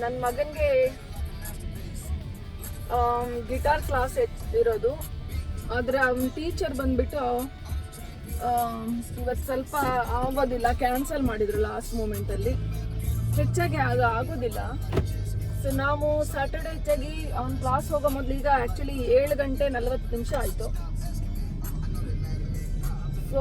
ನನ್ನ ಮಗನಿಗೆ guitar class ಇರೋದು. ಆದರೆ ಅವನ ಟೀಚರ್ ಬಂದ್ಬಿಟ್ಟು ಇವತ್ತು ಸ್ವಲ್ಪ ಆಗೋದಿಲ್ಲ ಕ್ಯಾನ್ಸಲ್ ಮಾಡಿದ್ರು ಲಾಸ್ಟ್ ಮೂಮೆಂಟಲ್ಲಿ ಹೆಚ್ಚಾಗಿ ಅದು ಆಗೋದಿಲ್ಲ. ಸೊ ನಾವು ಸ್ಯಾಟರ್ಡೆ ಹೆಚ್ಚಾಗಿ ಅವ್ನ ಕ್ಲಾಸ್ ಹೋಗೋ ಮೊದಲು ಈಗ ಆ್ಯಕ್ಚುಲಿ ಏಳು ಗಂಟೆ ನಲವತ್ತು ನಿಮಿಷ ಆಯಿತು. ಸೊ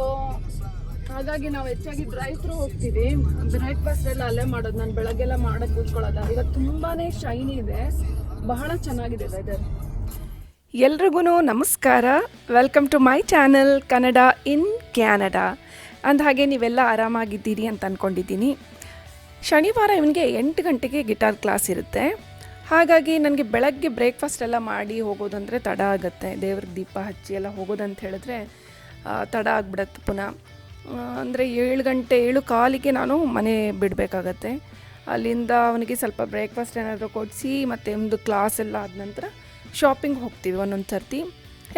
ಹಾಗಾಗಿ ನಾವು ಹೆಚ್ಚಾಗಿ ಡ್ರೈ ಥ್ರೂ ಹೋಗ್ತೀವಿ ಬ್ರೇಕ್ಫಾಸ್ಟ್ ಎಲ್ಲ ಅಲ್ಲೇ ಮಾಡೋದು, ನಾನು ಬೆಳಗ್ಗೆ ಎಲ್ಲ ಮಾಡಕ್ಕೆ ಕೂತ್ಕೊಳ್ಳೋದ. ಈಗ ತುಂಬಾನೇ ಶೈನಿ ಇದೆ. ಬಹಳ ಚೆನ್ನಾಗಿದೆ ವೆದರ್ ಎಲ್ರಿಗೂ ನಮಸ್ಕಾರ. Welcome to my channel Kannada in Canada ಅಂದ ಹಾಗೆ ನೀವೆಲ್ಲ ಆರಾಮಾಗಿದ್ದೀರಿ ಅಂತ ಅಂದ್ಕೊಂಡಿದ್ದೀನಿ ಶನಿವಾರ ಇವನಿಗೆ ಎಂಟು ಗಂಟೆಗೆ ಗಿಟಾರ್ ಕ್ಲಾಸ್ ಇರುತ್ತೆ. ಹಾಗಾಗಿ ನನಗೆ ಬೆಳಗ್ಗೆ ಬ್ರೇಕ್ಫಾಸ್ಟ್ ಎಲ್ಲ ಮಾಡಿ ಹೋಗೋದಂದರೆ ತಡ ಆಗುತ್ತೆ. ದೇವ್ರಿಗೆ ದೀಪ ಹಚ್ಚಿ ಎಲ್ಲ ಹೋಗೋದಂತ ಹೇಳಿದ್ರೆ ತಡ ಆಗ್ಬಿಡತ್ತೆ ಪುನಃ. ಅಂದರೆ ಏಳು ಗಂಟೆ, ಏಳು ಕಾಲಿಗೆ ನಾನು ಮನೆ ಬಿಡಬೇಕಾಗತ್ತೆ. ಅಲ್ಲಿಂದ ಅವನಿಗೆ ಸ್ವಲ್ಪ ಬ್ರೇಕ್ಫಾಸ್ಟ್ ಏನಾದರೂ ಕೊಡಿಸಿ, ಮತ್ತು ಒಂದು ಕ್ಲಾಸ್ ಎಲ್ಲ ಆದ ನಂತರ ಶಾಪಿಂಗ್ ಹೋಗ್ತೀವಿ ಒಂದೊಂದು ಸರ್ತಿ.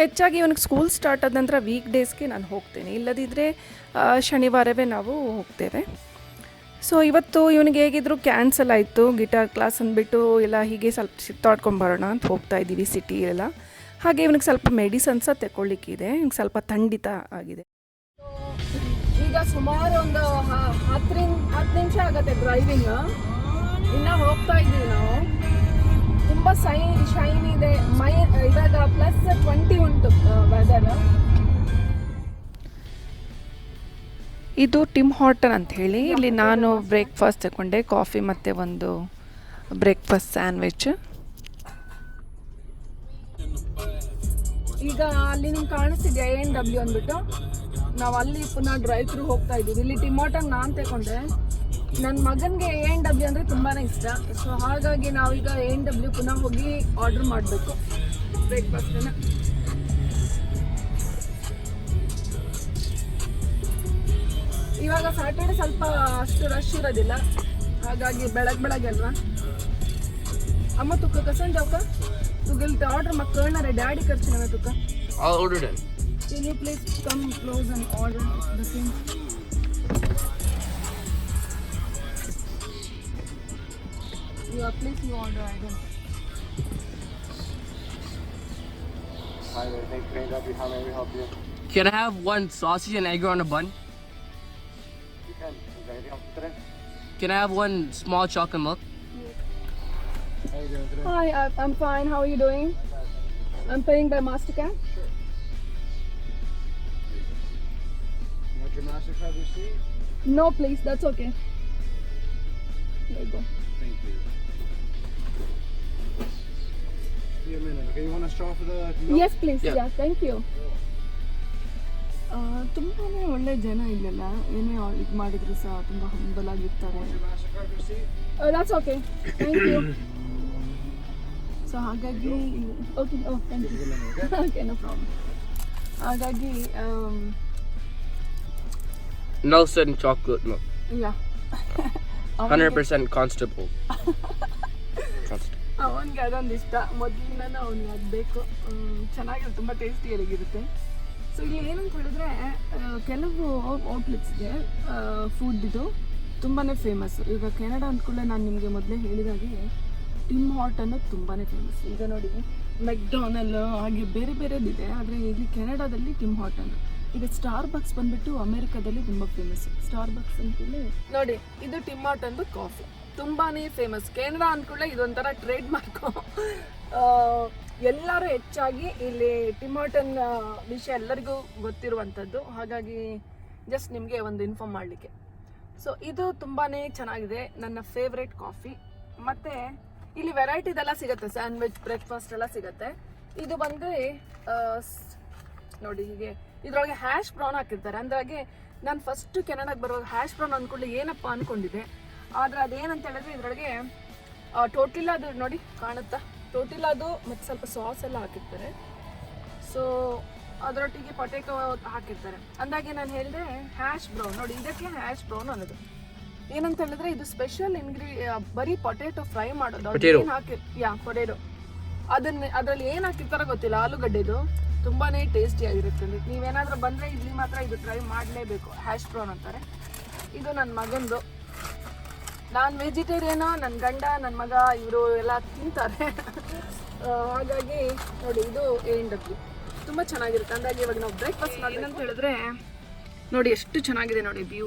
ಹೆಚ್ಚಾಗಿ ಇವನಿಗೆ ಸ್ಕೂಲ್ ಸ್ಟಾರ್ಟ್ ಆದ ನಂತರ ವೀಕ್ ಡೇಸ್ಗೆ ನಾನು ಹೋಗ್ತೇನೆ. ಇಲ್ಲದಿದ್ದರೆ ಶನಿವಾರವೇ ನಾವು ಹೋಗ್ತೇವೆ. ಸೊ ಇವತ್ತು ಇವನಿಗೆ ಹೇಗಿದ್ರು ಕ್ಯಾನ್ಸಲ್ ಆಯಿತು. ಗಿಟಾರ್ ಕ್ಲಾಸ್ ಅಂದ್ಬಿಟ್ಟು ಎಲ್ಲ ಹೀಗೆ ಸ್ವಲ್ಪ ಸುತ್ತಾಡ್ಕೊಂಬರೋಣ ಅಂತ ಹೋಗ್ತಾ ಇದ್ದೀವಿ ಎಲ್ಲ ಹಾಗೆ ಇವನಿಗೆ ಸ್ವಲ್ಪ ಮೆಡಿಸನ್ಸ ತಗೊಳ್ಳಿಕ್ಕಿದೆ ಸ್ವಲ್ಪ ಥಂಡಿತ ಆಗಿದೆ. ಈಗ ಸುಮಾರು ಒಂದು ಹತ್ತರಿಂದ ಹತ್ತು ನಿಮಿಷ ಆಗತ್ತೆ ಡ್ರೈವಿಂಗ್ ಇನ್ನ ಹೋಗ್ತಾ ಇದೀವಿ ನಾವು. ತುಂಬಾ ಸೈ ಶೈನ್ ಇದೆ. ಮೈ ಇವಾಗ ಪ್ಲಸ್ ಟ್ವೆಂಟಿ ಉಂಟು ವೆದರ್ ಇದು ಟಿಮ್ ಹಾಟನ್ ಅಂತ ಹೇಳಿ. ಇಲ್ಲಿ ನಾನು ಬ್ರೇಕ್ಫಾಸ್ಟ್ ತಗೊಂಡೆ ಕಾಫಿ ಮತ್ತು ಒಂದು ಬ್ರೇಕ್ಫಾಸ್ಟ್ ಸ್ಯಾಂಡ್ವಿಚ್ ಈಗ ಅಲ್ಲಿ ನಿಮ್ಗೆ ಕಾಣಿಸ್ತಿದ್ಯಾ ಎನ್ ಡಬ್ಲ್ಯೂ ಅಂದ್ಬಿಟ್ಟು? ನಾವು ಅಲ್ಲಿ ಪುನಃ ಡ್ರೈ ಥ್ರೂ ಹೋಗ್ತಾ ಇದೀವಿ ಇಲ್ಲಿ ಟಿಮೋಟನ್ ನಾನು ತಗೊಂಡೆ ನನ್ನ ಮಗನಿಗೆ ಎನ್ ಡಬ್ಲ್ಯೂ ಅಂದರೆ ತುಂಬಾ ಇಷ್ಟ. ಸೊ ಹಾಗಾಗಿ ನಾವೀಗ ಎನ್ ಡಬ್ಲ್ಯೂ ಪುನಃ ಹೋಗಿ ಆರ್ಡರ್ ಮಾಡಬೇಕು. ಬ್ರೇಕ್ಫಾಸ್ಟನ್ನು ಇವಾಗ ಸ್ಯಾಟರ್ಡೆ ಸ್ವಲ್ಪ ಅಷ್ಟು ರಶ್ ಇರೋದಿಲ್ಲ. ಹಾಗಾಗಿ ಬೆಳಗ್ಗೆ ಬೆಳಗ್ಗೆ ಅಲ್ವಾ? ಅಮ್ಮ ತುಕ್ಕ ಕಸನ್ ಜಾವ್ಕ ತುಗಿಲ್ತೆ ಆರ್ಡರ್ ಮಕ್ಕಳ ಡ್ಯಾಡಿ ಖರ್ಚಿನ ತುಕ್ಕ. Can you please come close and order the thing? Yeah, please you order item. Hi there, thanks for AW. How may we help you? Can I have one sausage and egg on a bun? You can. Is there anything else today? Can I have one small chocolate milk? How you doing today? Hi, I- I'm fine. How are you doing? I'm paying by Mastercard. No, please. That's okay. There you go. Thank you. Be a minute, okay? You want a straw for the milk? Yes, please. Yeah. Yeah, thank you. ತುಂಬಾ ಒಳ್ಳೆ ಜನ ಇಲ್ಲೆಲ್ಲ ಏನೇ ಇದು ಮಾಡಿದ್ರು ಸಹ ತುಂಬ humble ಆಗಿರ್ತಾರೆ Your MasterCard receipt? That's okay thank you so ಹಾಗಾಗಿ okay oh thank you Give me a minute, okay? Okay no problem ಹಾಗಾಗಿ um, Nelson chocolate milk. Yeah. 100% constable. Constable. ಅವನಿಗೆ ಅದೊಂದು ಇಷ್ಟ ಮೊದಲಿಂದನೂ ಅವ್ನಿಗೆ ಅದು ಬೇಕು ಚೆನ್ನಾಗಿರುತ್ತೆ ತುಂಬ ಟೇಸ್ಟಿಯಾಗಿರುತ್ತೆ ಸೊ ಇಲ್ಲಿ ಏನಂತ ಹೇಳಿದ್ರೆ ಕೆಲವು ಔಟ್ಲೆಟ್ಸ್ಗೆ ಫುಡ್ ಇದು ತುಂಬಾ ಫೇಮಸ್ ಈಗ ಕೆನಡಾ ಅಂದ್ಕೊಳ್ಳೆ ನಾನು ನಿಮಗೆ ಮೊದಲೇ ಹೇಳಿದಾಗೆ ಟಿಮ್ ಹಾಟ್ ಅನ್ನೋದು ತುಂಬಾ ಫೇಮಸ್ ಈಗ ನೋಡಿ ಮೆಕ್ಡೊನಲ್ ಹಾಗೆ ಬೇರೆ ಬೇರೆದಿದೆ ಆದರೆ ಇಲ್ಲಿ ಕೆನಡಾದಲ್ಲಿ ಟಿಮ್ ಹಾಟ್ ಅನ್ನು ಈಗ ಸ್ಟಾರ್ ಬಕ್ಸ್ ಬಂದ್ಬಿಟ್ಟು ಅಮೆರಿಕಾದಲ್ಲಿ ತುಂಬ ಫೇಮಸ್ ಸ್ಟಾರ್ ಬಕ್ಸ್ ಅಂದ್ಕೊಳ್ಳಿ ನೋಡಿ, ಇದು ಟಿಮ್ ಹಾಟ್ ಅಂದು ಕಾಫಿ ತುಂಬಾನೇ ಫೇಮಸ್ ಕೆನಡಾ ಅಂದ್ಕೊಳ್ಳೆ ಇದೊಂಥರ ಟ್ರೇಡ್ ಮಾರ್ಕು ಎಲ್ಲರೂ ಹೆಚ್ಚಾಗಿ ಇಲ್ಲಿ ಟಿಮಾಟನ್ ವಿಷಯ ಎಲ್ಲರಿಗೂ ಗೊತ್ತಿರುವಂಥದ್ದು. ಹಾಗಾಗಿ ಜಸ್ಟ್ ನಿಮಗೆ ಒಂದು ಇನ್ಫಾರ್ಮ್ ಮಾಡಲಿಕ್ಕೆ. ಸೊ ಇದು ತುಂಬಾನೇ ಚೆನ್ನಾಗಿದೆ. ನನ್ನ ಫೇವ್ರೆಟ್ ಕಾಫಿ ಮತ್ತೆ ಇಲ್ಲಿ ವೆರೈಟಿದೆಲ್ಲ ಸಿಗುತ್ತೆ. ಸ್ಯಾಂಡ್ವಿಚ್ ಬ್ರೇಕ್ಫಾಸ್ಟ್ ಎಲ್ಲ ಸಿಗುತ್ತೆ. ಇದು ಬಂದು ನೋಡಿ ಹೀಗೆ ಇದ್ರೊಳಗೆ ಹ್ಯಾಶ್ ಬ್ರೌನ್ ಹಾಕಿರ್ತಾರೆ. ಅಂದ್ರಾಗೆ ನಾನು ಫಸ್ಟ್ ಕೆನಡಾಗೆ ಬರುವಾಗ ಹ್ಯಾಶ್ ಬ್ರೌನ್ ಅಂದ್ಕೊಂಡು ಏನಪ್ಪ ಅನ್ಕೊಂಡಿದೆ ಆದ್ರೆ ಅದೇನಂತ ಹೇಳಿದ್ರೆ ಇದ್ರೊಳಗೆ ಟೋಟಿಲ್ಲ ಅದು ನೋಡಿ ಕಾಣುತ್ತಾ? ಟೋಟಿಲ್ಲ ಅದು ಮತ್ತು ಸ್ವಲ್ಪ ಸಾಸ್ ಎಲ್ಲ ಹಾಕಿರ್ತಾರೆ. ಸೊ ಅದರೊಟ್ಟಿಗೆ ಪೊಟೇಟೊ ಹಾಕಿರ್ತಾರೆ. ಅಂದಾಗೆ ನಾನು ಹೇಳಿದೆ ಹ್ಯಾಶ್ ಬ್ರೌನ್ ನೋಡಿ ಇದಕ್ಕೆ ಹ್ಯಾಶ್ ಬ್ರೌನ್ ಅನ್ನೋದು. ಏನಂತ ಹೇಳಿದ್ರೆ ಇದು ಸ್ಪೆಷಲ್ ಇಂಗ್ರಿ ಬರೀ ಪೊಟೇಟೊ ಫ್ರೈ ಮಾಡೋದು. ಹಾಕಿ ಯಾ ಪೊಟೇಟೊ ಅದನ್ನ ಅದರಲ್ಲಿ ಏನು ಹಾಕಿರ್ತಾರೋ ಗೊತ್ತಿಲ್ಲ ಆಲೂಗಡ್ಡೆದು. ತುಂಬಾನೇ ಟೇಸ್ಟಿ ಆಗಿರುತ್ತೆ ನೀವೇನಾದ್ರೂ ಬಂದ್ರೆ ಇಲ್ಲಿ ಮಾತ್ರ ಇದು ಟ್ರೈ ಮಾಡಲೇಬೇಕು. ಹ್ಯಾಶ್ ಬ್ರೌನ್ ಅಂತಾರೆ. ಇದು ನನ್ನ ಮಗಂದು. ನಾನು ವೆಜಿಟೇರಿಯನ್ ನನ್ನ ಗಂಡ ನನ್ನ ಮಗ ಇವರು ಎಲ್ಲ ತಿಂತಾರೆ. ಹಾಗಾಗಿ ನೋಡಿ ಇದು ಏಂಡಕ್ಕಿ ತುಂಬ ಚೆನ್ನಾಗಿರುತ್ತೆ. ಅಂದಾಗಿ ಇವಾಗ ನಾವು ಬ್ರೇಕ್ಫಾಸ್ಟ್ ಮಾಡಿ ಅಂತ ಹೇಳಿದ್ರೆ ನೋಡಿ ಎಷ್ಟು ಚೆನ್ನಾಗಿದೆ ನೋಡಿ ವ್ಯೂ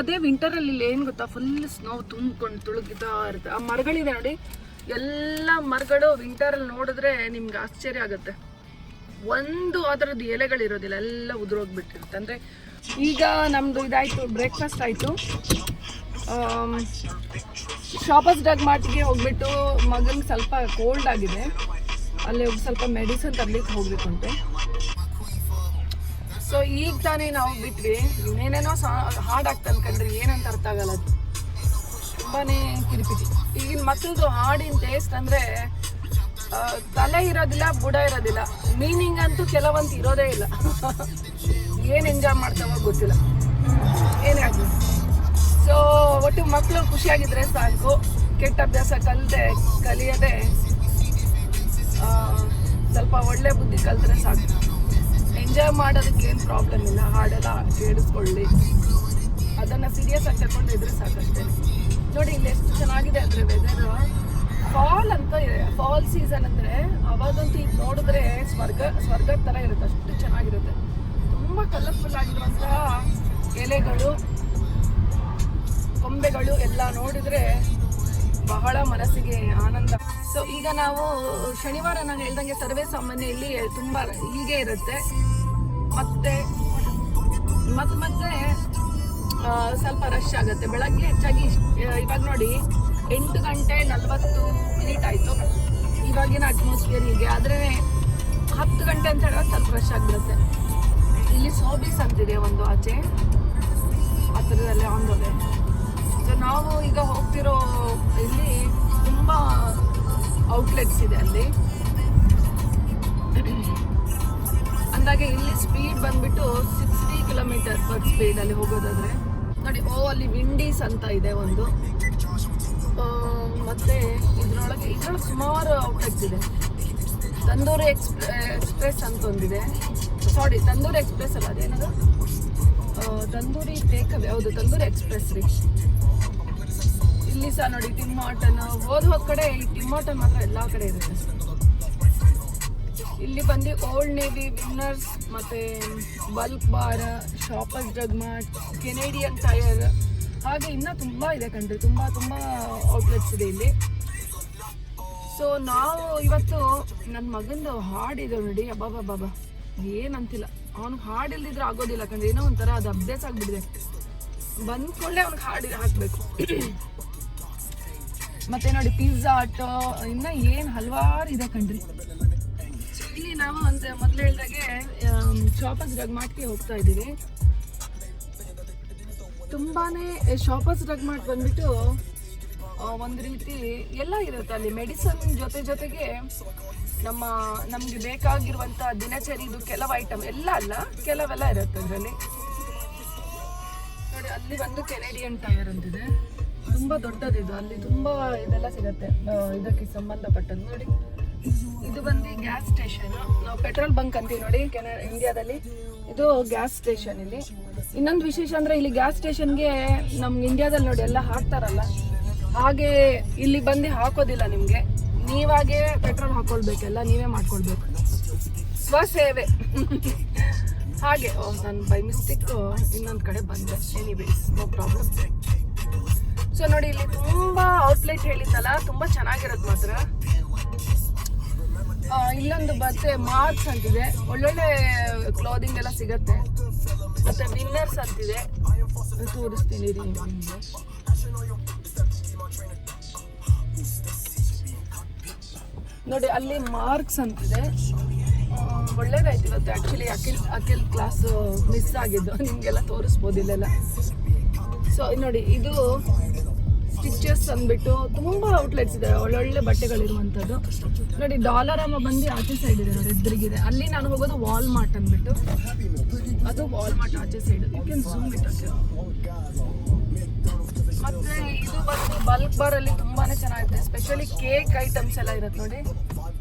ಅದೇ ವಿಂಟರಲ್ಲಿ ಇಲ್ಲಿ ಏನು ಗೊತ್ತಾ ಫುಲ್ ಸ್ನೋ ತುಂಬ್ಕೊಂಡು ತುಳುಗಿದಾ ಇರುತ್ತೆ. ಆ ಮರಗಳಿದೆ ನೋಡಿ. ಎಲ್ಲ ಮರಗಳು ವಿಂಟರಲ್ಲಿ ನೋಡಿದ್ರೆ ನಿಮ್ಗೆ ಆಶ್ಚರ್ಯ ಆಗುತ್ತೆ. ಒಂದು ಅದರದ್ದು ಎಲೆಗಳಿರೋದಿಲ್ಲ ಎಲ್ಲ ಉದುರೋಗ್ಬಿಟ್ಟಿರುತ್ತೆ. ಅಂದರೆ ಈಗ ನಮ್ಮದು ಇದಾಯಿತು ಬ್ರೇಕ್ಫಾಸ್ಟ್ ಆಯಿತು. ಶಾಪರ್ಸ್ ಡಾಗ್ ಮಾರ್ಟ್ಗೆ ಹೋಗ್ಬಿಟ್ಟು ಮಗನಿಗೆ ಸ್ವಲ್ಪ ಕೋಲ್ಡ್ ಆಗಿದೆ. ಅಲ್ಲಿ ಸ್ವಲ್ಪ ಮೆಡಿಸಿನ್ ತರಲಿಕ್ಕೆ ಹೋಗ್ಬೇಕು ಅಂತೆ. ಸೊ ಈಗ ತಾನೇ ನಾವು ಬಿಟ್ವಿ. ಇನ್ನೇನೇನೋ ಸಾ ಹಾಡು ಆಗ್ತಾ ಅನ್ಕೊಂಡ್ರಿ ಏನಂತ ಅರ್ಥ ಆಗಲ್ಲ ಅದು. ತುಂಬಾ ಕಿರಿಪಿಟಿ ಈಗಿನ ಮಕ್ಕಳದು ಹಾಡಿನ ಟೇಸ್ಟ್ ಅಂದ್ರೆ ತಲೆ ಇರೋದಿಲ್ಲ, ಬುಡ ಇರೋದಿಲ್ಲ. ಮೀನಿಂಗ್ ಅಂತೂ ಕೆಲವಂತ ಇರೋದೇ ಇಲ್ಲ. ಏನು ಎಂಜಾಯ್ ಮಾಡ್ತಾವ ಗೊತ್ತಿಲ್ಲ. ಏನೇ ಆಗಲಿ ಸೊ ಒಟ್ಟು ಮಕ್ಕಳು ಖುಷಿಯಾಗಿದ್ರೆ ಸಾಕು. ಕೆಟ್ಟ ಅಭ್ಯಾಸ ಕಲಿತೆ, ಕಲಿಯದೆ ಸ್ವಲ್ಪ ಒಳ್ಳೆ ಬುದ್ಧಿ ಕಲ್ತ್ರೆ ಸಾಕು. ಎಂಜಾಯ್ ಮಾಡೋದಕ್ಕೆ ಏನು ಪ್ರಾಬ್ಲಮ್ ಇಲ್ಲ. ಹಾಡೆಲ್ಲ ಕೇಳಿಸ್ಕೊಳ್ಳಿ. ಅದನ್ನು ಸೀರಿಯಸ್ ಆಗಿ ತಗೊಂಡಿದ್ರೆ ಸಾಕಷ್ಟೇ. ನೋಡಿ, ಇಲ್ಲಿ ಎಷ್ಟು ಚೆನ್ನಾಗಿದೆ ಅಂದರೆ ವೆದರ್ ಫಾಲ್ ಅಂತ ಇದೆ. ಫಾಲ್ ಸೀಸನ್ ಅಂದರೆ ಅವಾಗಂತೂ ಇದು ನೋಡಿದ್ರೆ ಸ್ವರ್ಗ ಸ್ವರ್ಗದ ಥರ ಇರುತ್ತೆ. ಅಷ್ಟು ಚೆನ್ನಾಗಿರುತ್ತೆ. ತುಂಬ ಕಲರ್ಫುಲ್ ಆಗಿರುವಂತಹ ಎಲೆಗಳು, ಕೊಂಬೆಗಳು ಎಲ್ಲ ನೋಡಿದ್ರೆ ಬಹಳ ಮನಸ್ಸಿಗೆ ಆನಂದ. ಸೊ ಈಗ ನಾವು ಶನಿವಾರ ನಾನು ಹೇಳ್ದಂಗೆ ಸರ್ವೇ ಸಾಮಾನ್ಯ ಇಲ್ಲಿ ತುಂಬ ಹೀಗೆ ಇರುತ್ತೆ. ಮತ್ತೆ ಮತ್ತೆ ಮತ್ತೆ ಸ್ವಲ್ಪ ರಶ್ ಆಗುತ್ತೆ. ಬೆಳಗ್ಗೆ ಹೆಚ್ಚಾಗಿ ಇವಾಗ ನೋಡಿ ಎಂಟು ಗಂಟೆ ನಲವತ್ತು ಮಿನಿಟ್ ಆಯಿತು. ಇವಾಗಿನ ಅಟ್ಮಾಸ್ಫಿಯರ್ ಹೀಗೆ. ಆದರೆ ಹತ್ತು ಗಂಟೆ ಅಂತ ಹೇಳಿದ್ರೆ ಸ್ವಲ್ಪ ರಶ್ ಆಗಿಬಿಡುತ್ತೆ. ಇಲ್ಲಿ ಸೋಬೀಸ್ ಅಂತಿದೆ ಒಂದು ಆಚೆ. ಹತ್ತಿರದಲ್ಲೇ ಆಂದೋಲೆ ಸೊ ನಾವು ಈಗ ಹೋಗ್ತಿರೋ ಇಲ್ಲಿ ತುಂಬ ಔಟ್ಲೆಟ್ಸ್ ಇದೆ ಅಲ್ಲಿ. ಅಂದಾಗೆ ಇಲ್ಲಿ ಸ್ಪೀಡ್ ಬಂದ್ಬಿಟ್ಟು ಸಿಕ್ಸ್ಟಿ ಕಿಲೋಮೀಟರ್ ಪರ್ ಸ್ಪೀಡಲ್ಲಿ ಹೋಗೋದಾದರೆ. ನೋಡಿ ಓ ಅಲ್ಲಿ ವಿಂಡೀಸ್ ಅಂತ ಇದೆ ಒಂದು. ಮತ್ತೆ ಇದ್ರೊಳಗೆ ಇದ್ರೊಳಗೆ ಸುಮಾರು ಔಟ್ಲೆಟ್ಸ್ ಇದೆ. ತಂದೂರಿ ಎಕ್ಸ್ಪ್ರೆ ಎಕ್ಸ್ಪ್ರೆಸ್ ಅಂತ ಒಂದಿದೆ. ಸಾರಿ ತಂದೂರಿ ಎಕ್ಸ್ಪ್ರೆಸ್ ಅಲ್ಲ, ಅದೇನದು? ತಂದೂರಿ ತಂದೂರಿ ಟೇಕವೇ ಹೌದು, ತಂದೂರಿ ಎಕ್ಸ್ಪ್ರೆಸ್ ರೀ. ಇಲ್ಲಿ ಸಹ ನೋಡಿ, ಟಿಮ್ಮಾಟನ್, ಹೋದ ಹೋದ ಕಡೆ ಈ ಟಿಮ್ಮಾಟನ್ ಮಾತ್ರ ಎಲ್ಲ ಕಡೆ ಇರುತ್ತೆ. ಇಲ್ಲಿ ಬಂದು ಓಲ್ಡ್ ನೇವಿ ವಿನ್ನರ್ಸ್ ಮತ್ತೆ bulk barn shoppers drug mart Canadian tire ಹಾಗೆ ಇನ್ನೂ ತುಂಬ ಇದೆ ಕಣ್ರಿ, ತುಂಬ ತುಂಬ ಔಟ್ಲೆಟ್ಸ್ ಇದೆ ಇಲ್ಲಿ. ಸೊ ನಾವು ಇವತ್ತು ನನ್ನ ಮಗಂದು ಹಾಡಿದೆ ನೋಡಿ ಅಬ್ಬಾಬಾಬಾ ಏನಂತಿಲ್ಲ. ಅವ್ನಿಗೆ ಹಾಡಿಲ್ದಿದ್ರೆ ಆಗೋದಿಲ್ಲ ಕಣ್ರಿ, ಏನೋ ಒಂಥರ ಅದು ಅಭ್ಯಾಸ ಆಗ್ಬಿಟ್ಟಿದೆ. ಬಂದ್ಕೊಂಡೆ ಅವ್ನಿಗೆ ಹಾಡಿ ಹಾಕಬೇಕು. ಮತ್ತೆ ನೋಡಿ ಪಿಜ್ಜಾ ಆಟೋ ಇನ್ನ ಏನ್ ಹಲವಾರು ಇದೆ ಕಣ್ರಿ. ಇಲ್ಲಿ ನಾವು ಅಂತ ಮೊದ್ಲು ಹೇಳ್ದಾಗೆ ಶಾಪಸ್ ಮಾರ್ಟ್ಗೆ ಹೋಗ್ತಾ ಇದ್ದೀವಿ. ತುಂಬಾನೇ ಶಾಪರ್ಸ್ ಡಗ್ ಮಾಡಿ ಬಂದ್ಬಿಟ್ಟು ಒಂದು ರೀತಿ ಎಲ್ಲ ಇರುತ್ತೆ ಅಲ್ಲಿ. ಮೆಡಿಸನ್ ಜೊತೆ ಜೊತೆಗೆ ನಮ್ಮ, ನಮಗೆ ಬೇಕಾಗಿರುವಂಥ ದಿನಚರಿದು ಕೆಲವು ಐಟಮ್ ಎಲ್ಲ ಅಲ್ಲ, ಕೆಲವೆಲ್ಲ ಇರುತ್ತೆ ಅದರಲ್ಲಿ. ನೋಡಿ, ಅಲ್ಲಿ ಒಂದು ಕೆನೇಡಿಯನ್ ಟೈರ್ ಅಂತಿದೆ. ತುಂಬ ದೊಡ್ಡದಿದು ಅಲ್ಲಿ ತುಂಬ ಇದೆಲ್ಲ ಸಿಗುತ್ತೆ ಇದಕ್ಕೆ ಸಂಬಂಧಪಟ್ಟದ್ದು. ನೋಡಿ, ಇದು ಬಂದು ಗ್ಯಾಸ್ ಸ್ಟೇಷನ್ ನಾವು ಪೆಟ್ರೋಲ್ ಬಂಕ್ ಅಂತೀವಿ ನೋಡಿ, ಕೆನ ಇಂಡಿಯಾದಲ್ಲಿ ಇದು ಗ್ಯಾಸ್ ಸ್ಟೇಷನ್ ಇಲ್ಲಿ. ಇನ್ನೊಂದು ವಿಶೇಷ ಅಂದ್ರೆ ಇಲ್ಲಿ ಗ್ಯಾಸ್ ಸ್ಟೇಷನ್ಗೆ ನಮ್ಗೆ ಇಂಡಿಯಾದಲ್ಲಿ ನೋಡಿ ಎಲ್ಲ ಹಾಕ್ತಾರಲ್ಲ, ಹಾಗೆ ಇಲ್ಲಿ ಬಂದು ಹಾಕೋದಿಲ್ಲ ನಿಮಗೆ. ನೀವಾಗೆ ಪೆಟ್ರೋಲ್ ಹಾಕೊಳ್ಬೇಕೆಲ್ಲ ನೀವೇ ಮಾಡ್ಕೊಳ್ಬೇಕು. ಸ್ವಸೇವೆ ಹಾಗೆ, ಓ, ನಾನು ಬೈ ಮಿಸ್ಟೇಕ್ ಇನ್ನೊಂದು ಕಡೆ ಬಂದೆ. ಎನಿವೇಸ್ ನೋ ಪ್ರಾಬ್ಲಮ್ ಸೊ ನೋಡಿ, ಇಲ್ಲಿ ತುಂಬಾ ಔಟ್ಲೆಟ್ ಹೇಳಿದ್ದಲ್ಲ ತುಂಬಾ ಚೆನ್ನಾಗಿರೋದು ಮಾತ್ರ. ಇಲ್ಲೊಂದು ಬತ್ತೆ ಮಾರ್ಕ್ಸ್ ಅಂತಿದೆ. ಒಳ್ಳೊಳ್ಳೆ ಕ್ಲೋದಿಂಗ್ ಎಲ್ಲ ಸಿಗತ್ತೆ. ಮತ್ತೆ ವಿನ್ನರ್ಸ್ ಅಂತಿದೆ ತೋರಿಸ್ತೀನಿ ರೀ ನಿಮ್ಗೆ ನೋಡಿ ಅಲ್ಲಿ ಮಾರ್ಕ್ಸ್ ಅಂತಿದೆ ಒಳ್ಳೇದಾಯ್ತು ಇವತ್ತು. Actually Akhil Akhil class miss ಆಗಿದ್ದು. ನಿಮಗೆಲ್ಲ ತೋರಿಸ್ಬೋದು ಇಲ್ಲೆಲ್ಲ. ಸೊ ನೋಡಿ ಇದು ಸ್ಟಿಚಸ್ ಅಂದ್ಬಿಟ್ಟು ತುಂಬ ಔಟ್ಲೆಟ್ಸ್ ಇದೆ. ಒಳ್ಳೊಳ್ಳೆ ಬಟ್ಟೆಗಳಿರುವಂಥದ್ದು. ನೋಡಿ ಡಾಲರ್ ಅಮ್ಮ ಬಂದು ಆಚೆ ಸೈಡ್ ಇದೆ? ನೋಡಿ ಎದುರಿಗಿದೆ ಅಲ್ಲಿ ನಾನು ಹೋಗೋದು ವಾಲ್ಮಾರ್ಟ್ ಅಂದ್ಬಿಟ್ಟು. ಅದು ವಾಲ್ಮಾರ್ಟ್ ಆಚೆ side you can zoom it ಮತ್ತೆ ಇದು ಬಂದು ಬಲ್ಕ್ ಬಾರ್ ಅಲ್ಲಿ ತುಂಬಾನೇ ಚೆನ್ನಾಗಿರುತ್ತೆ ಸ್ಪೆಷಲಿ ಕೇಕ್ ಐಟಮ್ಸ್ ಎಲ್ಲ ಇರುತ್ತೆ ನೋಡಿ.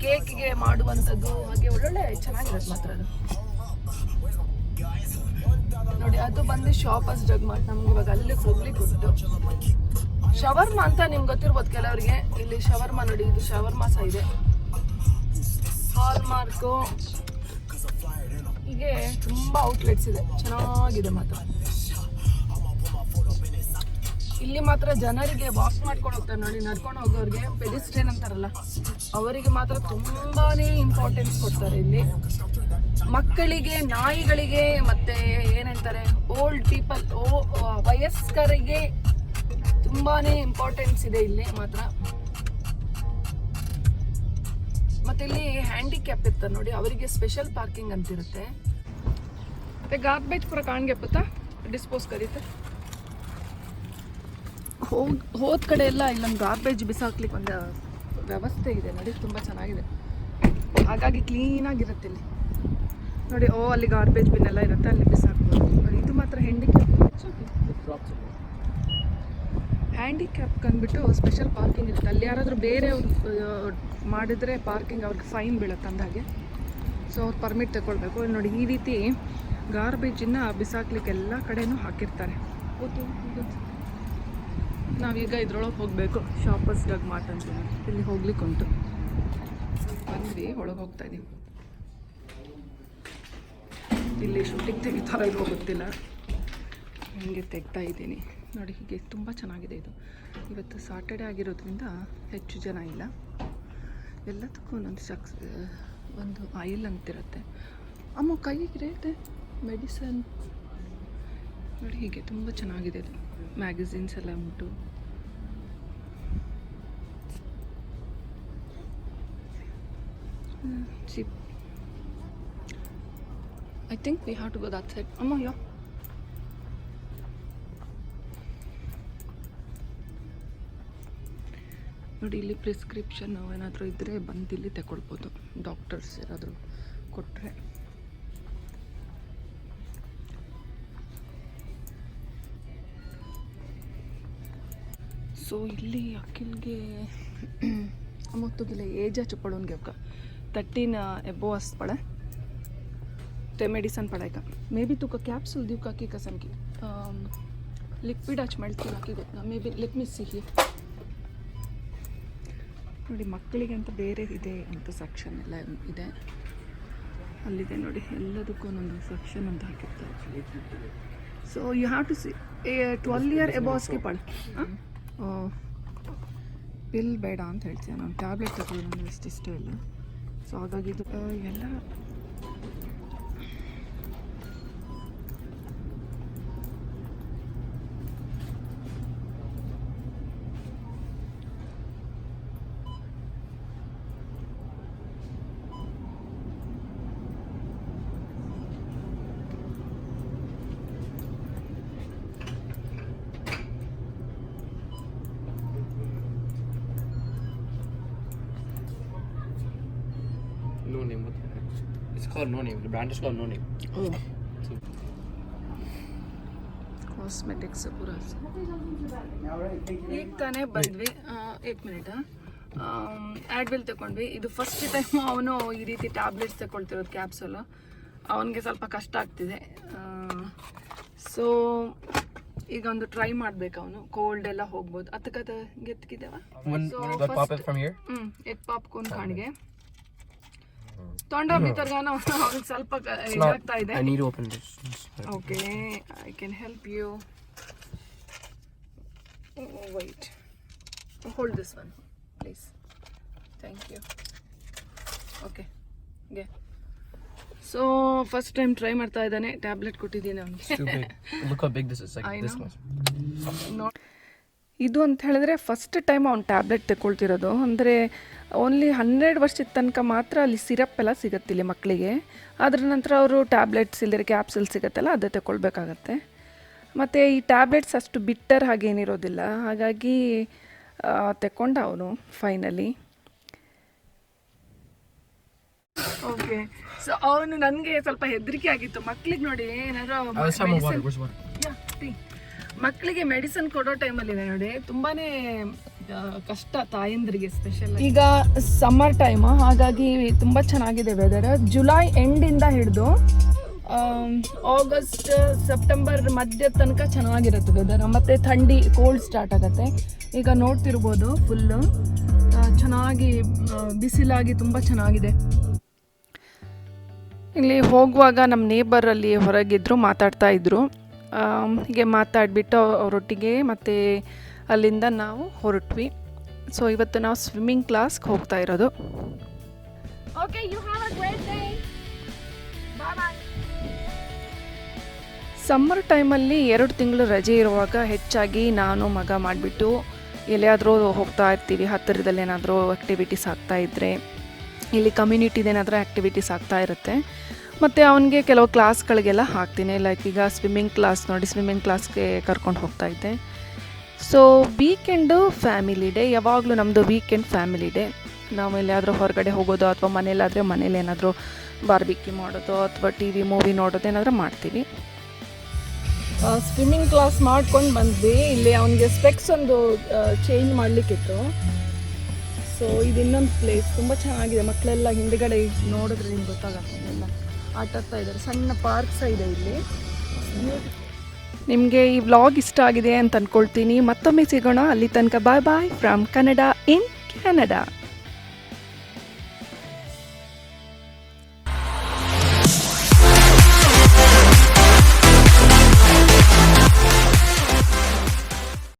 ಕೇಕ್ಗೆ ಮಾಡುವಂಥದ್ದು ಹಾಗೆ ಒಳ್ಳೊಳ್ಳೆ ಚೆನ್ನಾಗಿರುತ್ತೆ ಮಾತ್ರ ಅದು. ನೋಡಿ, ಅದು ಬಂದು ಶಾಪಸ್ ಜಗ್ ಮಾಡಿ ನಮ್ಗೆ ಇವಾಗ ಅಲ್ಲಿ ಹೋಗ್ಲಿಕ್ಕೆ ಉಂಟು. ಶವರ್ಮ ಅಂತ ನಿಮ್ಗೆ ಗೊತ್ತಿರ್ಬೋದು ಕೆಲವರಿಗೆ. ಇಲ್ಲಿ ಶವರ್ಮ ನೋಡಿ, ಇದು ಶವರ್ಮ ಸಹ ಇದೆ. ಹಾಲ್ ತುಂಬ ತುಂಬಾ ಔಟ್ಲೆಟ್ಸ್ ಇದೆ. ಚೆನ್ನಾಗಿದೆ ಮಾತ್ರ. ಇಲ್ಲಿ ಮಾತ್ರ ಜನರಿಗೆ ವಾಕ್ ಮಾಡ್ಕೊಂಡು ಹೋಗ್ತಾರೆ ನೋಡಿ, ನಡ್ಕೊಂಡು ಹೋಗೋರಿಗೆ ಪೆಡಿಸ್ಟ್ರೇನ್ ಅಂತಾರಲ್ಲ, ಅವರಿಗೆ ಮಾತ್ರ ತುಂಬಾನೇ ಇಂಪಾರ್ಟೆನ್ಸ್ ಕೊಡ್ತಾರೆ ಇಲ್ಲಿ. ಮಕ್ಕಳಿಗೆ, ನಾಯಿಗಳಿಗೆ ಮತ್ತೆ ಏನಂತಾರೆ ಓಲ್ಡ್ ಪೀಪಲ್ ಓ, ವಯಸ್ಕರಿಗೆ ತುಂಬಾನೇ ಇಂಪಾರ್ಟೆನ್ಸ್ ಇದೆ ಇಲ್ಲಿ ಮಾತ್ರ. ಮತ್ತೆ ಇಲ್ಲಿ ಹ್ಯಾಂಡಿಕ್ಯಾಪ್ ಇರ್ತಾರೆ ನೋಡಿ ಅವರಿಗೆ ಸ್ಪೆಷಲ್ ಪಾರ್ಕಿಂಗ್ ಅಂತಿರುತ್ತೆ. ಮತ್ತೆ ಗಾರ್ಬೇಜ್ ಪೂರ ಕಾಣ್ಗೆ ಪುತ್ತ ಡಿಸ್ಪೋಸ್ ಕರೀತೆ. ಹೋಗ್ ಹೋದ ಕಡೆ ಎಲ್ಲ ಇಲ್ಲೊಂದು ಗಾರ್ಬೇಜ್ ಬಿಸಾಕ್ಲಿಕ್ಕೆ ಒಂದು ವ್ಯವಸ್ಥೆ ಇದೆ ನೋಡಿ ತುಂಬ ಚೆನ್ನಾಗಿದೆ. ಹಾಗಾಗಿ ಕ್ಲೀನಾಗಿರುತ್ತೆ ಇಲ್ಲಿ. ನೋಡಿ ಓ ಅಲ್ಲಿ ಗಾರ್ಬೇಜ್ ಬಿನ್ ಎಲ್ಲ ಇರುತ್ತೆ ಅಲ್ಲಿ ಬಿಸಾಕ್ಬೋದು. ಇದು ಮಾತ್ರ ಹ್ಯಾಂಡಿಕ್ಯಾಪ್ ಹ್ಯಾಂಡಿಕ್ಯಾಪ್ ಅಂದ್ಬಿಟ್ಟು ಸ್ಪೆಷಲ್ ಪಾರ್ಕಿಂಗ್ ಇರುತ್ತೆ. ಅಲ್ಲಿ ಯಾರಾದರೂ ಬೇರೆಯವ್ರು ಮಾಡಿದರೆ ಪಾರ್ಕಿಂಗ್ ಅವ್ರಿಗೆ ಫೈನ್ ಬೀಳುತ್ತೆ ಅಂದಾಗೆ. ಸೊ ಅವ್ರು ಪರ್ಮಿಟ್ ತಗೊಳ್ಬೇಕು. ನೋಡಿ, ಈ ರೀತಿ ಗಾರ್ಬೇಜನ್ನು ಬಿಸಾಕ್ಲಿಕ್ಕೆ ಎಲ್ಲ ಕಡೆಯೂ ಹಾಕಿರ್ತಾರೆ. ನಾವೀಗ ಇದ್ರೊಳಗೆ ಹೋಗಬೇಕು. ಶಾಪರ್ಸ್ ಡಗ್ ಇಲ್ಲಿ ಹೋಗ್ಲಿಕ್ಕೆ ಉಂಟು. ಬಂದ್ವಿ, ಒಳಗೆ ಹೋಗ್ತಾ ಇದ್ದೀವಿ ಇಲ್ಲಿ ಶೂಟಿಂಗ್ ತೆಗಿತಾರೋ ಗೊತ್ತಿಲ್ಲ. ಹಂಗೆ ತೆಗ್ತಾ ಇದ್ದೀನಿ. ನೋಡಿ, ಹೀಗೆ ತುಂಬ ಚೆನ್ನಾಗಿದೆ ಇದು. ಇವತ್ತು ಸಾಟರ್ಡೆ ಆಗಿರೋದ್ರಿಂದ ಹೆಚ್ಚು ಜನ ಇಲ್ಲ. ಎಲ್ಲದಕ್ಕೂ ಒಂದೊಂದು ಸಕ್ಸ್ ಒಂದು ಆಯಿಲ್ ಅಂತಿರುತ್ತೆ. ಅಮ್ಮ, ಕೈಗೆ ರೇಟ್ ಮೆಡಿಸನ್? ನೋಡಿ, ಹೀಗೆ ತುಂಬ ಚೆನ್ನಾಗಿದೆ ಇದು. ಮ್ಯಾಗಝಿನ್ಸ್ ಎಲ್ಲ ಉಂಟು. Chip I think we have to go that side ಅಮ್ಮ, ಯೋ. ನೋಡಿ, ಇಲ್ಲಿ ಪ್ರಿಸ್ಕ್ರಿಪ್ಷನ್ ಏನಾದರೂ ಇದ್ದರೆ ಬಂದು ಇಲ್ಲಿ ತಗೊಳ್ಬೋದು ಡಾಕ್ಟರ್ಸ್ ಯಾರಾದರೂ ಕೊಟ್ಟರೆ ಸೊ ಇಲ್ಲಿ ಅಖಿಲ್ಗೆ ಮೊತ್ತಗಿಲ್ಲ ಏಜ್ ಆಚು ಪಡೋನ್ಗೆ ಅವಕ್ಕ ತರ್ಟೀನ್ ಎಬೋ ಪಳೆ ಟೆ ಮೆಡಿಸನ್ ಪಡಾಯ್ಕ. ಮೇ ಬಿ ತೂಕ ಕ್ಯಾಪ್ಸುಲ್ ದಿವ್ಕಾಕಿ ಕಸನ್ಗೆ. ಲಿಕ್ವಿಡ್ ಹಚ್ಚಿ ಮಾಡ್ತೀವಿ ಹಾಕಿ ಗೊತ್ತಾ? ಮೇ ಬಿ ಲೆಟ್ ಮಿಸ್ ಸಿಹಿ ನೋಡಿ ಮಕ್ಕಳಿಗೆ ಅಂತ ಬೇರೆ ಇದೆ ಅಂತ ಸೆಕ್ಷನ್ ಎಲ್ಲ ಇದೆ. ಅಲ್ಲಿದೆ ನೋಡಿ, ಎಲ್ಲದಕ್ಕೂ ಒಂದೊಂದು ಸೆಕ್ಷನ್ ಅಂತ ಹಾಕಿರ್ತಾರೆ. So you have to see twelve year ಎಬಾಸ್ಗೆ ಪಡ ಪಿಲ್ ಬೇಡ ಅಂತ ಹೇಳ್ತೀನಿ ನಾನು. ಟ್ಯಾಬ್ಲೆಟ್ ತಗೊಳ್ಳೋದು ಇಷ್ಟಿಷ್ಟು ಇಲ್ಲ. ಸೊ ಹಾಗಾಗಿ ಇದು ಎಲ್ಲ called No Name. The brand is called No Name. Cosmetics ಪೂರ ಈಗ ತಾನೇ ಬಂದ್ವಿ. ಏಕ್ ಮಿನಿಟ್ ಆ್ಯಡ್ವಿಲ್ ತಗೊಂಡ್ವಿ ಇದು ಫಸ್ಟ್ ಟೈಮ್ ಅವನು ಈ ರೀತಿ ಟ್ಯಾಬ್ಲೆಟ್ಸ್ ತಗೊಳ್ತಿರೋದು ಕ್ಯಾಪ್ಸೂಲು ಅವನಿಗೆ ಸ್ವಲ್ಪ ಕಷ್ಟ ಆಗ್ತಿದೆ. ಸೊ ಈಗ ಒಂದು ಟ್ರೈ ಮಾಡ್ಬೇಕು ಅವನು. ಕೋಲ್ಡ್ ಎಲ್ಲ ಹೋಗ್ಬೋದು. here? ಹ್ಮ್ ಎಗ್ ಪಾಪ್ಕಾರ್ನ್ ಕಾಣಿಗೆ. ತೊಂಡ ಬಿತ್ತರ್ಗಾನ ಅವ್ನಿಗೆ ಸ್ವಲ್ಪ ಇದಾಗ್ತಾ ಇದೆ I need to open this. Okay I can help you wait hold this one please thank you okay ಗೆ ಸೊ ಫಸ್ಟ್ ಟೈಮ್ ಟ್ರೈ ಮಾಡ್ತಾ ಇದ್ದಾನೆ ಟ್ಯಾಬ್ಲೆಟ್ ಕೊಟ್ಟಿದ್ದೀನಿ ಅವ್ನಿಗೆ too ಅವನಿಗೆ big. Look how big this is. Like I this know. much. ಇದು ಅಂತ ಹೇಳಿದ್ರೆ first time ಅವ್ನು ಟ್ಯಾಬ್ಲೆಟ್ ತಗೊಳ್ತಿರೋದು ಅಂದರೆ ಓನ್ಲಿ ಹಂಡ್ರೆಡ್ ವರ್ಷದ ತನಕ ಮಾತ್ರ ಅಲ್ಲಿ ಸಿರಪ್ ಎಲ್ಲ ಸಿಗುತ್ತೆ ಇಲ್ಲಿ ಮಕ್ಕಳಿಗೆ. ಅದ್ರ ನಂತರ ಅವರು ಟ್ಯಾಬ್ಲೆಟ್ಸ್ ಇಲ್ಲದೆ ಕ್ಯಾಪ್ಸುಲ್ ಸಿಗುತ್ತಲ್ಲ ಅದೇ ತಗೊಳ್ಬೇಕಾಗತ್ತೆ ಮತ್ತು ಈ ಟ್ಯಾಬ್ಲೆಟ್ಸ್ ಅಷ್ಟು ಬಿಟ್ಟರ್ ಹಾಗೇನಿರೋದಿಲ್ಲ ಹಾಗಾಗಿ ತಗೊಂಡ ಅವನು ಫೈನಲಿ ಓಕೆ ಸೊ ಅವನು ನನಗೆ ಸ್ವಲ್ಪ ಹೆದರಿಕೆ ಆಗಿತ್ತು. ಮಕ್ಳಿಗೆ ನೋಡಿ ಏನಾದ್ರು. ಮಕ್ಕಳಿಗೆ ಮೆಡಿಸಿನ್ ಕೊಡೋ ಟೈಮಲ್ಲಿ ನೋಡಿ. ತುಂಬಾನೇ ಕಷ್ಟ ತಾಯಂದ್ರಿಗೆ ಸ್ಪೆಷಲ್ ಈಗ ಸಮ್ಮರ್ ಟೈಮ್ ಹಾಗಾಗಿ ತುಂಬ ಚೆನ್ನಾಗಿದೆ ವೆದರ್ ಜುಲೈ ಎಂಡಿಂದ ಹಿಡಿದು ಆಗಸ್ಟ್ ಸೆಪ್ಟೆಂಬರ್ ಮಧ್ಯ ತನಕ ಚೆನ್ನಾಗಿರುತ್ತೆ ವೆದರ್ ಮತ್ತೆ ಥಂಡಿ ಕೋಲ್ಡ್ ಸ್ಟಾರ್ಟ್ ಆಗುತ್ತೆ. ಈಗ ನೋಡ್ತಿರ್ಬೋದು ಫುಲ್ಲು ಚೆನ್ನಾಗಿ ಬಿಸಿಲಾಗಿ ತುಂಬ ಚೆನ್ನಾಗಿದೆ. ಇಲ್ಲಿ ಹೋಗುವಾಗ ನಮ್ಮ ನೇಬರಲ್ಲಿ ಹೊರಗಿದ್ರು, ಮಾತಾಡ್ತಾ ಇದ್ರು. ಹೀಗೆ ಮಾತಾಡಿಬಿಟ್ಟು ಅವರೊಟ್ಟಿಗೆ ಮತ್ತು ಅಲ್ಲಿಂದ ನಾವು ಹೊರಟ್ವಿ. ಸೊ ಇವತ್ತು ನಾವು ಸ್ವಿಮ್ಮಿಂಗ್ ಕ್ಲಾಸ್ಗೆ ಹೋಗ್ತಾ ಇರೋದು. Okay you have a great day bye bye summer ಟೈಮಲ್ಲಿ ಎರಡು ತಿಂಗಳು ರಜೆ ಇರುವಾಗ ಹೆಚ್ಚಾಗಿ ನಾನು ಮಗ ಮಾಡಿಬಿಟ್ಟು ಎಲ್ಲಿಯಾದರೂ ಹೋಗ್ತಾ ಇರ್ತೀವಿ. ಹತ್ತಿರದಲ್ಲಿ ಏನಾದರೂ ಆ್ಯಕ್ಟಿವಿಟೀಸ್ ಆಗ್ತಾ ಇದ್ದರೆ ಇಲ್ಲಿ ಕಮ್ಯುನಿಟಿದೇನಾದರೂ ಆ್ಯಕ್ಟಿವಿಟೀಸ್ ಆಗ್ತಾ ಇರುತ್ತೆ. ಮತ್ತು ಅವನಿಗೆ ಕೆಲವು ಕ್ಲಾಸ್ಗಳಿಗೆಲ್ಲ ಹಾಕ್ತೀನಿ. ಲೈಕ್ ಈಗ ಸ್ವಿಮ್ಮಿಂಗ್ ಕ್ಲಾಸ್ ನೋಡಿ ಸ್ವಿಮ್ಮಿಂಗ್ ಕ್ಲಾಸ್ಗೆ ಕರ್ಕೊಂಡು ಹೋಗ್ತಾ ಇದ್ದೆ. ಸೊ ವೀಕೆಂಡು ಫ್ಯಾಮಿಲಿ ಡೇ ಯಾವಾಗಲೂ ನಮ್ಮದು ವೀಕೆಂಡ್ ಫ್ಯಾಮಿಲಿ ಡೇ ನಾವು ಎಲ್ಲಿಯಾದರೂ ಹೊರಗಡೆ ಹೋಗೋದು ಅಥವಾ ಮನೇಲಾದರೆ ಮನೇಲಿ ಏನಾದರೂ ಬಾರ್ಬಿಕ್ಕಿ ಮಾಡೋದು ಅಥವಾ ಟಿ ವಿ ಮೂವಿ ನೋಡೋದು ಏನಾದರೂ ಮಾಡ್ತೀವಿ. ಸ್ವಿಮ್ಮಿಂಗ್ ಕ್ಲಾಸ್ ಮಾಡ್ಕೊಂಡು ಬಂದ್ವಿ. ಇಲ್ಲಿ ಅವನಿಗೆ ಸ್ಪೆಕ್ಸ್ ಒಂದು ಚೇಂಜ್ ಮಾಡಲಿಕ್ಕಿತ್ತು. ಸೊ ಇದು ಇನ್ನೊಂದು ಪ್ಲೇಸ್ ತುಂಬ ಚೆನ್ನಾಗಿದೆ. ಮಕ್ಕಳೆಲ್ಲ ಹಿಂದೆಗಡೆ ನೋಡಿದ್ರೆ ನಿಮ್ಗೆ ಗೊತ್ತಾಗತ್ತೆ ಎಲ್ಲ ಆಟ ಆಡ್ತಾ ಇದ್ದಾರೆ. ಸಣ್ಣ ಪಾರ್ಕ್ ಸಹ ಇದೆ ಇಲ್ಲಿ. ನಿಮಗೆ ಈ ವ್ಲಾಗ್ ಇಷ್ಟ ಆಗಿದೆ ಅಂತ ಅಂದ್ಕೊಳ್ತೀನಿ ಮತ್ತೊಮ್ಮೆ ಸಿಗೋಣ. ಅಲ್ಲಿ ತನಕ bye bye from Kannada in Canada